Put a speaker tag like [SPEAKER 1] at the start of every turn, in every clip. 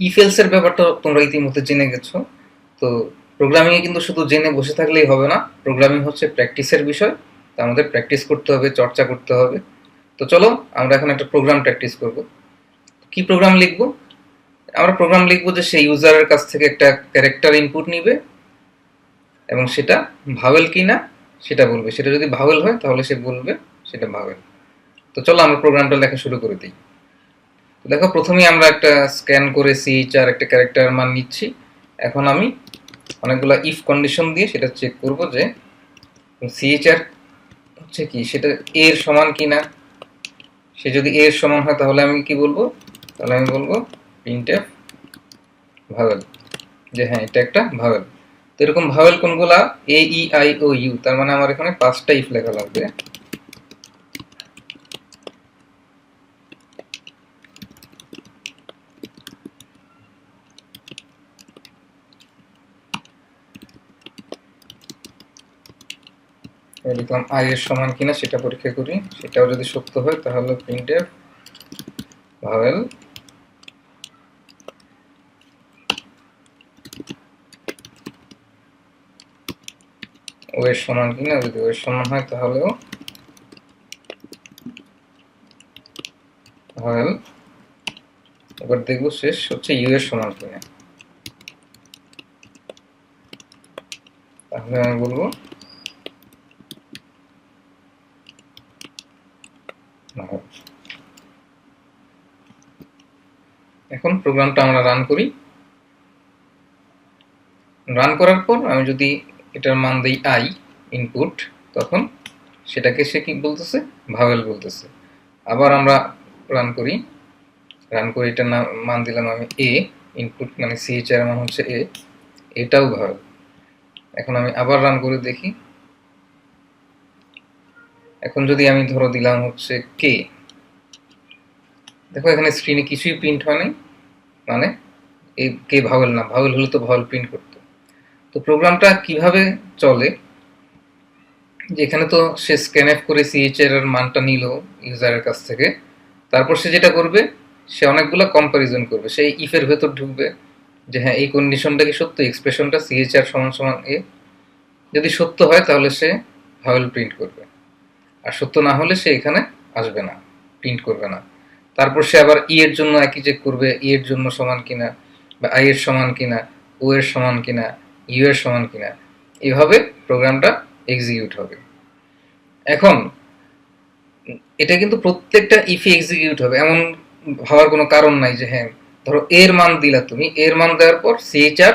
[SPEAKER 1] ইফেলস এর ব্যাপারটা তোমরা ইতিমধ্যে জেনে গেছো। তো প্রোগ্রামিং এ কিন্তু শুধু জেনে বসে থাকলেই হবে না প্রোগ্রামিং হচ্ছে প্র্যাকটিসের বিষয়। তো আমাদের প্র্যাকটিস করতে হবে, চর্চা করতে হবে। তো চলো, আমরা এখন একটা প্রোগ্রাম প্র্যাকটিস করব। কি প্রোগ্রাম লিখব? আমরা প্রোগ্রাম লিখব যে সেই ইউজারের কাছ থেকে একটা ক্যারেক্টার ইনপুট নিবে এবং সেটা ভাওয়েল কি না সেটা বলবে। সেটা যদি ভাওয়েল হয়, তাহলে সে বলবে সেটা ভাওয়েল তো চলো, আমরা প্রোগ্রামটা লেখা শুরু করে দিই। দেখো, প্রথমেই আমরা একটা স্ক্যান করে সিএইচ আর একটা ক্যারেক্টার মান নিচ্ছি। এখন আমি অনেকগুলো ইফ কন্ডিশন দিয়ে সেটা চেক করব যে সিএইচ আর হচ্ছে কি, সেটা এর সমান কি না? সে যদি এর সমান হয়, তাহলে আমি কি বলব? তাহলে আমি বলব প্রিন্টএফ ভাওয়েল যে হ্যাঁ এটা একটা ভাওয়েল তো এরকম ভাওয়েল কোনগুলা? এ ই আই ও ইউ তার মানে আমার এখানে পাঁচটা ইফ লেখা লাগবে। লিখলাম আই এর সমান কিনা সেটা পরীক্ষা করি। সেটাও যদি সত্য হয়, তাহলে প্রিন্টএফ ভাওয়েল ও এর সমান কিনা, যদি ও এর সমান হয়, তাহলেও ভাওয়েল এবার দেখব শেষ হচ্ছে ইউ এর সমান কিনা। তাহলে আমি বলব এখন প্রোগ্রামটা আমরা রান করি। রান করার পর আমি যদি এটার মান দিই আই ইনপুট তখন সেটাকে সে কি বলতেছে? ভাওয়েল বলতেছে। আবার আমরা রান করি। রান করে এটার নাম, মান দিলাম আমি এ ইনপুট মানে সিএইচ এর মান হচ্ছে এ এটাও ভাওয়েল। এখন আমি আবার রান করে দেখি। এখন যদি আমি ধরো দিলাম হচ্ছে কে দেখো এখানে স্ক্রিনে কিছুই প্রিন্ট হয় নাই মানে এই কে ভাওয়েল না ভাওয়েল হলে তো ভাওয়েল প্রিন্ট করতো। তো প্রোগ্রামটা কীভাবে চলে? যে এখানে তো সে স্ক্যানএফ করে সিএইচ এর মানটা নিল ইউজারের কাছ থেকে, তারপর সে যেটা করবে, সে অনেকগুলো কম্পারিজন করবে। সেই ইফের ভেতর ঢুকবে যে হ্যাঁ এই কন্ডিশনটা কি সত্য? এক্সপ্রেশনটা সিএইচ আর সমান সমান এ যদি সত্য হয়, তাহলে সে ভাওয়েল প্রিন্ট করবে। আর সত্য না হলে সে এখানে আসবে না প্রিন্ট করবে না। তারপর সে আবার ই এর জন্য একই চেক করবে ই এর জন্য সমান কিনা বা আই এর সমান কিনা ও এর সমান কিনা ইউ এর সমান কিনা, এভাবে প্রোগ্রামটা এক্সিকিউট হবে। এখন, এটা কিন্তু প্রত্যেকটা ইফি এক্সিকিউট হবে, এমন ভাবার কোনো কারণ নাই যে হ্যাঁ ধরো এর মান দিলা তুমি এর মান দেওয়ার পর সিএইচআর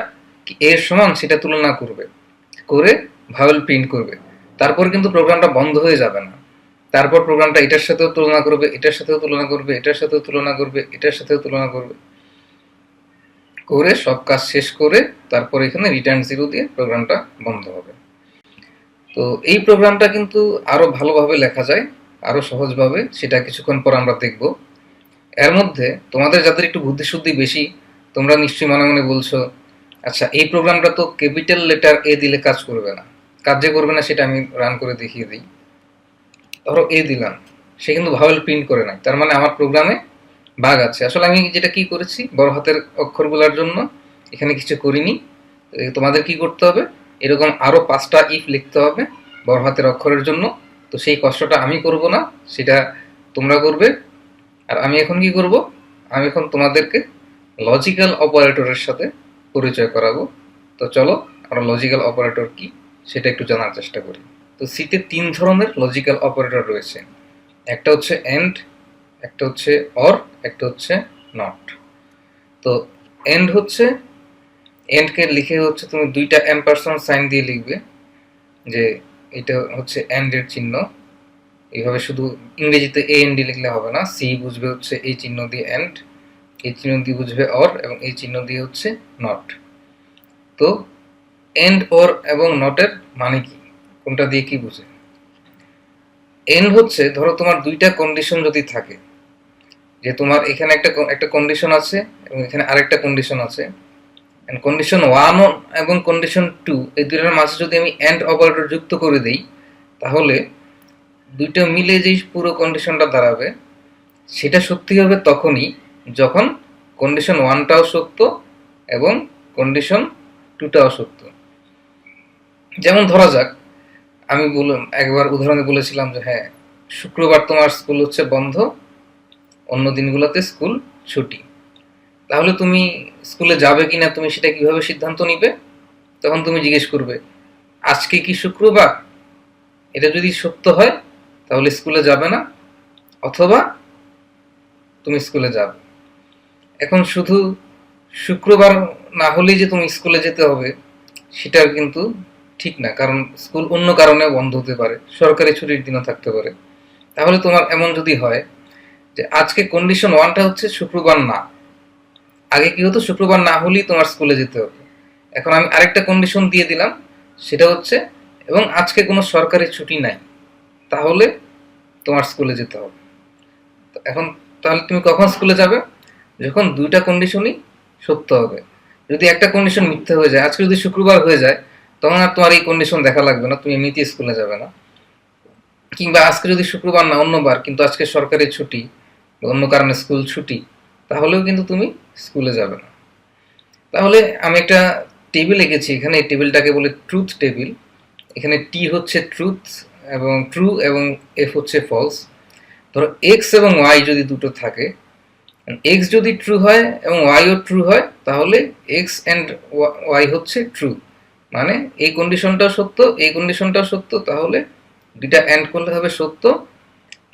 [SPEAKER 1] এর সমান সেটা তুলনা করবে, করে ভাওয়েল প্রিন্ট করবে। তারপর কিন্তু প্রোগ্রামটা বন্ধ হয়ে যাবে না। তারপর প্রোগ্রামটা এটার সাথেও তুলনা করবে, এটার সাথেও তুলনা করবে, এটার সাথেও তুলনা করবে, এটার সাথেও তুলনা করবে। করে সব কাজ শেষ করে তারপর এখানে রিটার্ন জিরো দিয়ে প্রোগ্রামটা বন্ধ হবে। তো এই প্রোগ্রামটা কিন্তু আরও ভালোভাবে লেখা যায়, আরও সহজভাবে, সেটা কিছুক্ষণ পর আমরা দেখব। এর মধ্যে তোমাদের যাদের একটু বুদ্ধিশুদ্ধি বেশি, তোমরা নিশ্চয়ই মনে মনে বলছো আচ্ছা এই প্রোগ্রামটা তো ক্যাপিটাল লেটার এ দিলে কাজ করবে না। কাজ যে করবে না সেটা আমি রান করে দেখিয়ে দিই। ধরো এ দিলাম। সে কিন্তু ভাওয়েল প্রিন্ট করে নাই। তার মানে আমার প্রোগ্রামে বাঘ আছে। আসলে আমি যেটা কি করেছি, বড় হাতের অক্ষরগুলোর জন্য এখানে কিছু করিনি। তোমাদের কি করতে হবে? এরকম আরও পাঁচটা ইফ লিখতে হবে বড় হাতের অক্ষরের জন্য। তো সেই কষ্টটা আমি করব না, সেটা তোমরা করবে। আর আমি এখন কি করব? আমি এখন তোমাদেরকে লজিক্যাল অপারেটরের সাথে পরিচয় করাবো। তো চলো, আমরা লজিক্যাল অপারেটর কি? সেটা একটু জানার চেষ্টা করি। তো সিতে তিন ধরনের লজিক্যাল অপারেটর রয়েছে। একটা হচ্ছে এন্ড একটা হচ্ছে অর একটা হচ্ছে নট তো এন্ড হচ্ছে এন্ডকে লিখে হচ্ছে তুমি দুইটা এম্পারসন সাইন দিয়ে লিখবে যে এটা হচ্ছে এন্ড এর চিহ্ন। এইভাবে শুধু ইংরেজিতে এ এন ডি লিখলে হবে না সি বুঝবে হচ্ছে এই চিহ্ন দিয়ে এন্ড এই চিহ্ন দিয়ে বুঝবে অর এবং এই চিহ্ন দিয়ে হচ্ছে নট তো এন্ড ওর এবং নটের মানে কি? কোনটা দিয়ে কি বুঝে? এন্ড হচ্ছে, ধরো তোমার দুইটা কন্ডিশন যদি থাকে, যে তোমার এখানে একটা একটা কন্ডিশন আছে, এবং এখানে আরেকটা কন্ডিশন আছে কন্ডিশন ওয়ান এবং কন্ডিশন টু এই দুইটার মাঝে যদি আমি এন্ড অপারেটর যুক্ত করে দেই, তাহলে দুইটা মিলে যেই পুরো কন্ডিশনটা দাঁড়াবে, সেটা সত্যি হবে তখনই যখন কন্ডিশন ওয়ানটাও সত্য, এবং কন্ডিশন টুটাও সত্য। যেমন ধরা যাক, আমি বললাম, একবার উদাহরণে বলেছিলাম যে হ্যাঁ শুক্রবার তোমার স্কুল হচ্ছে বন্ধ, অন্য দিনগুলোতে স্কুল ছুটি। তাহলে তুমি স্কুলে যাবে কিনা, তুমি সেটা কীভাবে সিদ্ধান্ত নিবে? তখন তুমি জিজ্ঞেস করবে, আজকে কি শুক্রবার? এটা যদি সত্য হয়, তাহলে স্কুলে যাবে না, অথবা তুমি স্কুলে যাবে। এখন শুধু শুক্রবার না হলেই যে তুমি স্কুলে যেতে হবে, সেটার কিন্তু ঠিক না, কারণ স্কুল অন্য কারণে বন্ধ হতে পারে, সরকারি ছুটির দিনও থাকতে পারে। তাহলে তোমার এমন যদি হয় যে আজকে কন্ডিশন ওয়ানটা হচ্ছে শুক্রবার না, আগে কি হতো? শুক্রবার না হলেই তোমার স্কুলে যেতে হবে। এখন আমি আরেকটা কন্ডিশন দিয়ে দিলাম, সেটা হচ্ছে, এবং আজকে কোনো সরকারি ছুটি নাই, তাহলে তোমার স্কুলে যেতে হবে। এখন তাহলে তুমি কখন স্কুলে যাবে? যখন দুইটা কন্ডিশনই সত্য হবে। যদি একটা কন্ডিশন মিথ্যা হয়ে যায়, আজকে যদি শুক্রবার হয়ে যায় তখন আর তোমার এই কন্ডিশন দেখা লাগবে না, তুমি এমনিতে স্কুলে যাবে না। কিংবা আজকে যদি শুক্রবার না, অন্যবার, কিন্তু আজকে সরকারি ছুটি অন্য কারণে স্কুল ছুটি, তাহলেও কিন্তু তুমি স্কুলে যাবে না। তাহলে আমি একটা টেবিল এঁকেছি, এখানে এই টেবিলটাকে বলে ট্রুথ টেবিল এখানে টি হচ্ছে ট্রুথ এবং ট্রু এবং এফ হচ্ছে ফলস ধরো এক্স এবং ওয়াই যদি দুটো থাকে এক্স যদি ট্রু হয় এবং ওয়াইও ট্রু হয়, তাহলে এক্স অ্যান্ড ওয়াই হচ্ছে ট্রু মানে এই কন্ডিশনটাও সত্য, এই কন্ডিশনটাও সত্য, তাহলে দুইটা অ্যান্ড করলে হবে সত্য।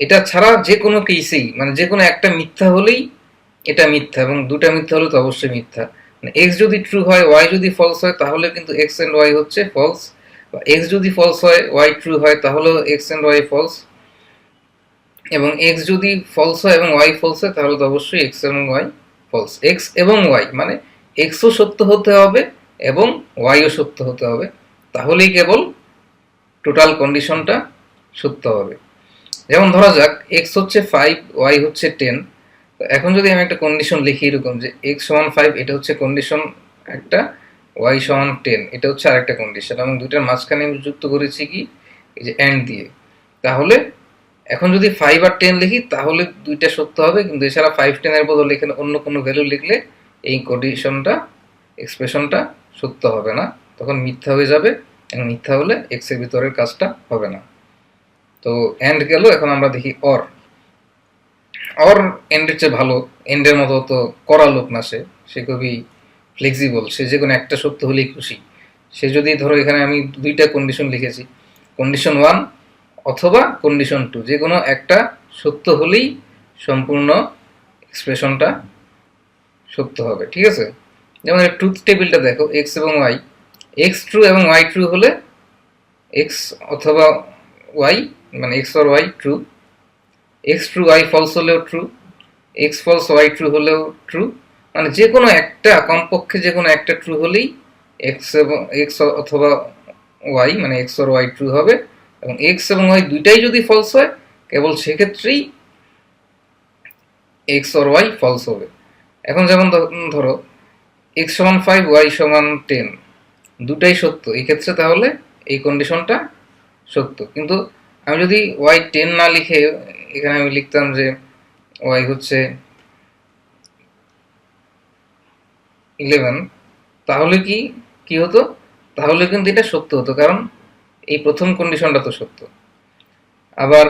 [SPEAKER 1] এটা ছাড়া যে কোনো কেসেই মানে যে কোনো একটা মিথ্যা হলেই এটা মিথ্যা এবং দুটা মিথ্যা হলে তো অবশ্যই মিথ্যা। মানে এক্স যদি ট্রু হয় ওয়াই যদি ফলস হয়, তাহলে কিন্তু এক্স অ্যান্ড ওয়াই হচ্ছে ফলস বা এক্স যদি ফলস হয় ওয়াই ট্রু হয়, তাহলেও এক্স অ্যান্ড ওয়াই ফলস এবং এক্স যদি ফলস হয় এবং ওয়াই ফলস হয়, তাহলে তো অবশ্যই এক্স এবং ওয়াই ফলস এক্স এবং ওয়াই মানে এক্সও সত্য হতে হবে এবং ওয়াইও সত্য হতে হবে, তাহলেই কেবল টোটাল কন্ডিশনটা সত্য হবে। যেমন ধরা যাক এক্স হচ্ছে ফাইভ ওয়াই হচ্ছে টেন এখন যদি আমি একটা কন্ডিশন লিখি এরকম যে এক্স সমান ফাইভ এটা হচ্ছে কন্ডিশন একটা ওয়াই সমান টেন এটা হচ্ছে আরেকটা কন্ডিশন এবং দুইটার মাঝখানে আমি যুক্ত করেছি কি? এই যে অ্যান্ড দিয়ে। তাহলে এখন যদি ফাইভ আর টেন লিখি, তাহলে দুইটা সত্য হবে, কিন্তু এছাড়া ফাইভ টেনের বদলে এখানে অন্য কোনো ভ্যালু লিখলে এই কন্ডিশনটা এক্সপ্রেশনটা সত্য হবে না, তখন মিথ্যা হয়ে যাবে এবং মিথ্যা হলে এক্সের ভিতরের কাজটা হবে না। তো এন্ড গেল, এখন আমরা দেখি অর অর এন্ডের চেয়ে ভালো এন্ডের মতো তো করা লোক না সে সে খুবই ফ্লেক্সিবল সে যে কোনো একটা সত্য হলেই খুশি। সে যদি ধরো এখানে আমি দুইটা কন্ডিশন লিখেছি কন্ডিশন ওয়ান অথবা কন্ডিশন টু যে কোনো একটা সত্য হলেই সম্পূর্ণ এক্সপ্রেশনটা সত্য হবে, ঠিক আছে? যেমন ট্রুথ টেবিলটা দেখো এক্স এবং ওয়াই এক্স ট্রু এবং ওয়াই ট্রু হলে এক্স অথবা ওয়াই মানে X or Y true X true Y false হলেও true X false Y true হলেও ট্রু মানে যে কোনো একটা, কমপক্ষে যে কোনো একটা ট্রু হলেই এক্স এবং এক্স অথবা ওয়াই মানে এক্স অর ওয়াই ট্রু হবে। এবং এক্স এবং ওয়াই দুইটাই যদি ফলস হয়, কেবল সেক্ষেত্রেই এক্স অর ওয়াই ফলস হবে। এখন যেমন ধরো এক্স সমান ফাইভ ওয়াই সমান টেন দুটাই সত্য। এই ক্ষেত্রে তাহলে এই কন্ডিশনটা সত্য। কিন্তু আমি যদি ওয়াই টেন না লিখে এখানে আমি লিখতাম যে ওয়াই হচ্ছে ইলেভেন তাহলে কি কি হতো? তাহলে কিন্তু এটা সত্য হতো, কারণ এই প্রথম কন্ডিশনটা তো সত্য। আবার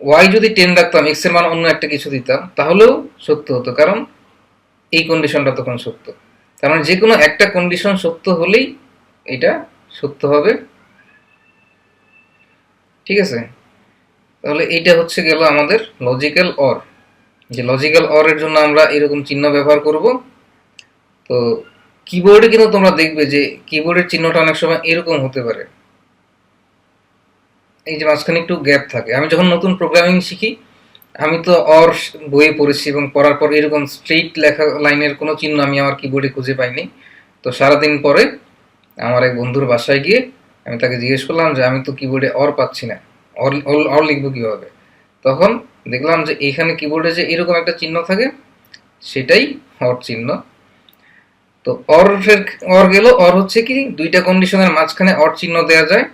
[SPEAKER 1] ওয়াই যদি টেন রাখতাম এক্সের মান অন্য একটা কিছু দিতাম, তাহলেও সত্য হতো, কারণ এই কন্ডিশনটা তখন সত্য। মানে যে কোনো একটা কন্ডিশন সত্য হলেই এটা সত্য হবে। ঠিক আছে? তাহলে এইটা হচ্ছে গেল আমাদের লজিক্যাল অর যে লজিক্যাল অর এর জন্য আমরা এরকম চিহ্ন ব্যবহার করব। তো কিবোর্ডে কিন্তু তোমরা দেখবে যে কিবোর্ডের চিহ্নটা অনেক সময় এরকম হতে পারে। এই যে মাঝখানে একটু গ্যাপ থাকে। আমি যখন নতুন প্রোগ্রামিং শিখি আমি তো অর বইয়ে পড়েছি এবং পড়ার পর এরকম স্ট্রেইট লেখা লাইনের কোনো চিহ্ন আমি আমার কিবোর্ডে খুঁজে পাইনি। তো সারাদিন পরে আমার এক বন্ধুর বাসায় গিয়ে আমি তাকে জিজ্ঞেস করলাম যে, আমি তো কিবোর্ডে অর পাচ্ছি না। অর অর লিখব কীভাবে? তখন দেখলাম যে এইখানে কিবোর্ডে যে এরকম একটা চিহ্ন থাকে, সেটাই অর চিহ্ন। তো অর অর গেল। অর হচ্ছে কি, দুইটা কন্ডিশনের মাঝখানে অর চিহ্ন দেওয়া যায়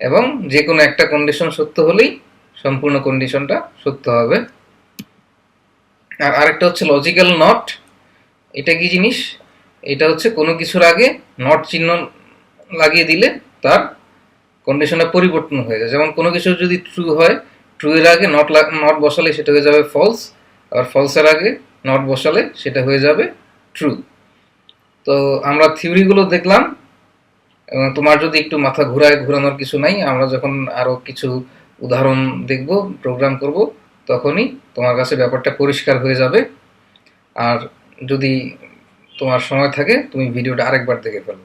[SPEAKER 1] এবং যে কোনো একটা কন্ডিশন সত্য হলেই সম্পূর্ণ কন্ডিশনটা সত্য হবে। আর আরেকটা হচ্ছে লজিক্যাল নট এটা কি জিনিস? এটা হচ্ছে কোনো কিছুর আগে নট চিহ্ন লাগিয়ে দিলে তার কন্ডিশনটা পরিবর্তন হয়ে যায়। যেমন কোনো কিছু যদি ট্রু হয় ট্রু এর আগে নট নট বসালে সেটা হয়ে যাবে ফলস আর ফলসের আগে নট বসালে সেটা হয়ে যাবে ট্রু তো আমরা থিওরিগুলো দেখলাম তোমার যদি একটু মাথা ঘুরায়, ঘোরানোর কিছু নাই, আমরা যখন আরও কিছু উদাহরণ দেখব প্রোগ্রাম করব, তখনই তোমার কাছে ব্যাপারটা পরিষ্কার হয়ে যাবে। আর যদি তোমার সময় থাকে, তুমি ভিডিওটা আরেকবার দেখে ফেলো।